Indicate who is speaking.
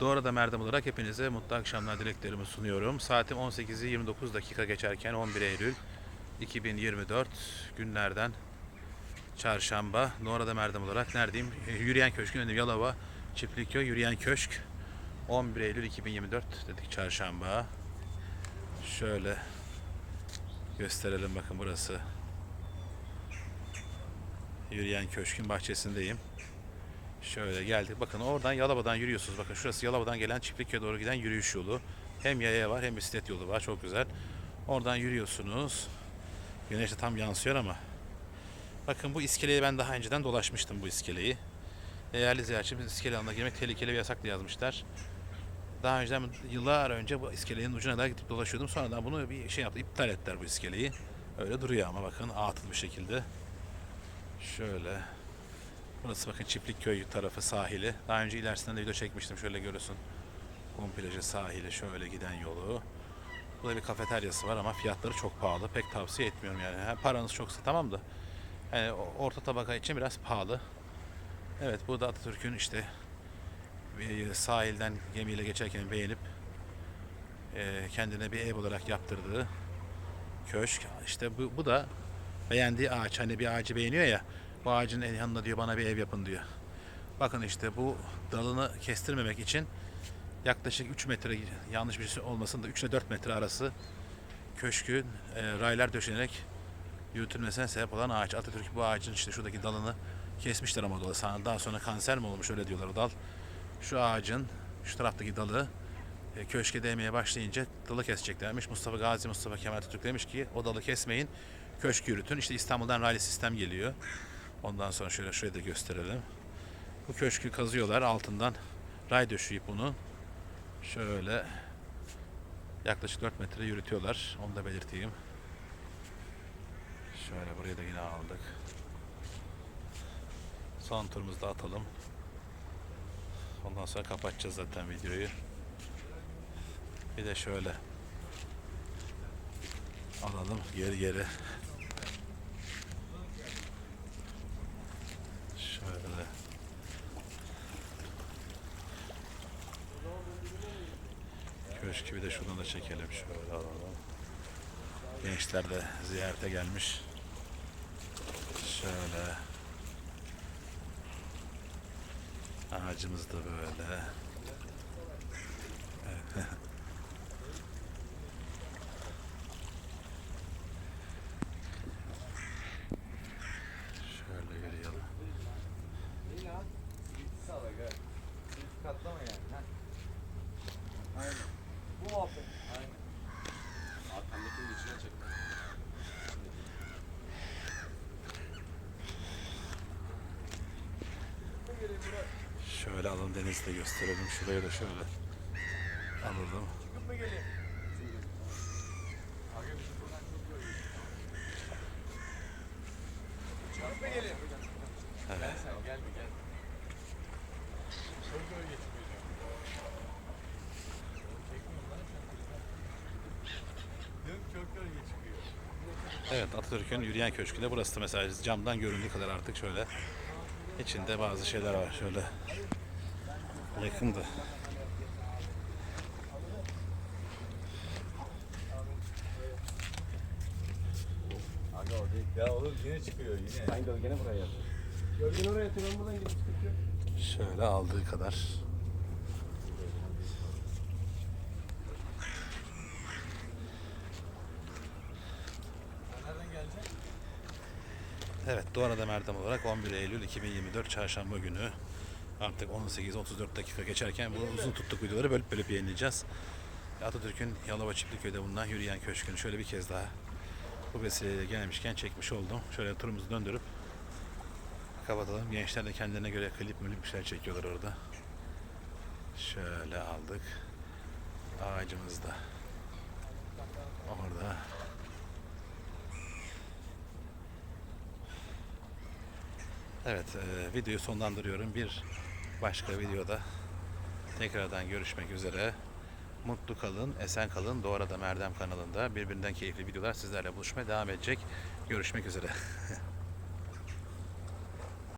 Speaker 1: Doğru'da Merdem olarak hepinize mutlu akşamlar dileklerimi sunuyorum. Saatim 18'i 29 dakika geçerken 11 Eylül 2024 günlerden çarşamba. Doğru'da Merdem olarak neredeyim? Yürüyen Köşk'ün önünde Yalova Çiftlikköy Yürüyen Köşk 11 Eylül 2024 dedik çarşamba. Şöyle gösterelim bakın burası. Yürüyen Köşk'ün bahçesindeyim. Şöyle geldik. Bakın oradan Yalova'dan yürüyorsunuz. Bakın şurası Yalova'dan gelen Çiftlikköy'e doğru giden yürüyüş yolu. Hem yaya var hem bisiklet yolu var. Çok güzel. Oradan yürüyorsunuz. Güneş de tam yansıyor ama. Bakın bu iskeleyi ben daha önceden dolaşmıştım bu iskeleyi. Değerli ziyaretçimiz iskele alanına girmek tehlikeli ve yasak diye yazmışlar. Daha önceden yıllar önce bu iskelenin ucuna kadar gidip dolaşıyordum. Sonradan bunu bir şey yaptı. iptal ettiler bu iskeleyi. Öyle duruyor ama bakın atıl bir şekilde. Şöyle. Burası bakın Çiftlikköy tarafı sahili. Daha önce ilerisinden de video çekmiştim. Şöyle görüyorsun. Kum plajı sahili şöyle giden yolu. Burada bir kafeteryası var ama fiyatları çok pahalı. Pek tavsiye etmiyorum yani. Ha, paranız çoksa tamam da. Yani orta tabaka için biraz pahalı. Evet burada Atatürk'ün işte e, sahilden gemiyle geçerken beğenip e, kendine bir ev olarak yaptırdığı köşk. İşte bu, bu da beğendiği ağaç. Hani bir ağacı beğeniyor ya. Bu ağacın yanında diyor bana bir ev yapın diyor. Bakın işte bu dalını kestirmemek için yaklaşık 3 metre yanlış bir şey olmasın da 3 ile 4 metre arası köşkün e, raylar döşenerek yürütülmesine sebep olan ağaç. Atatürk bu ağacın işte şuradaki dalını kesmişler ama. Sonra- Daha sonra kanser mi olmuş öyle diyorlar o dal. Şu ağacın şu taraftaki dalı e, köşke değmeye başlayınca dalı keseceklermiş. Mustafa Gazi Mustafa Kemal Atatürk demiş ki o dalı kesmeyin köşk yürütün. İşte İstanbul'dan raylı sistem geliyor. Ondan sonra şöyle şurayı da gösterelim. Bu köşkü kazıyorlar altından ray döşeyip bunu şöyle yaklaşık 4 metre yürütüyorlar. Onu da belirteyim. Şöyle buraya da yine aldık. Son turumuzu da atalım. Ondan sonra kapatacağız zaten videoyu. Bir de şöyle alalım geri geri. Şöyle. Köşkü bir de şuradan da çekelim şöyle alalım. Gençler de ziyarete gelmiş. Şöyle. Ağacımız da böyle. Şöyle yürüyelim.
Speaker 2: Katlama yani. Ha. Aynen. Bu muhabbet. Aynen. Arkandakinin içine çek.
Speaker 1: Şöyle alalım denizi de gösterelim. Şurayı da şöyle alalım.
Speaker 2: Çıkıp mı geleyim? Çıkıp mı geleyim?
Speaker 1: Evet.
Speaker 2: Gel sen gel bir gel. Çok yol
Speaker 1: Evet Atatürk'ün yürüyen köşkü de burası da mesela camdan göründüğü kadar artık şöyle içinde bazı şeyler var şöyle yakındı.
Speaker 2: Ya oğlum yine çıkıyor yine.
Speaker 3: Ben gölgene buraya yaptım. Gölgeni oraya yatırıyorum buradan gidip çıkıyor.
Speaker 1: Şöyle aldığı kadar. Evet Doğanada Merdem olarak 11 Eylül 2024 Çarşamba günü artık 18-34 dakika geçerken bu uzun tuttuk videoları bölüp bölüp yayınlayacağız. Atatürk'ün Yalova Çiftliköy'de bulunan yürüyen köşkünü şöyle bir kez daha bu vesileyle gelmişken çekmiş oldum. Şöyle turumuzu döndürüp kapatalım. Gençler de kendilerine göre klip mülip bir şeyler çekiyorlar orada. Şöyle aldık. Ağacımız da orada. Evet, e, videoyu sonlandırıyorum. Bir başka videoda tekrardan görüşmek üzere. Mutlu kalın, esen kalın. Doğru da Merdem kanalında birbirinden keyifli videolar sizlerle buluşmaya devam edecek. Görüşmek üzere.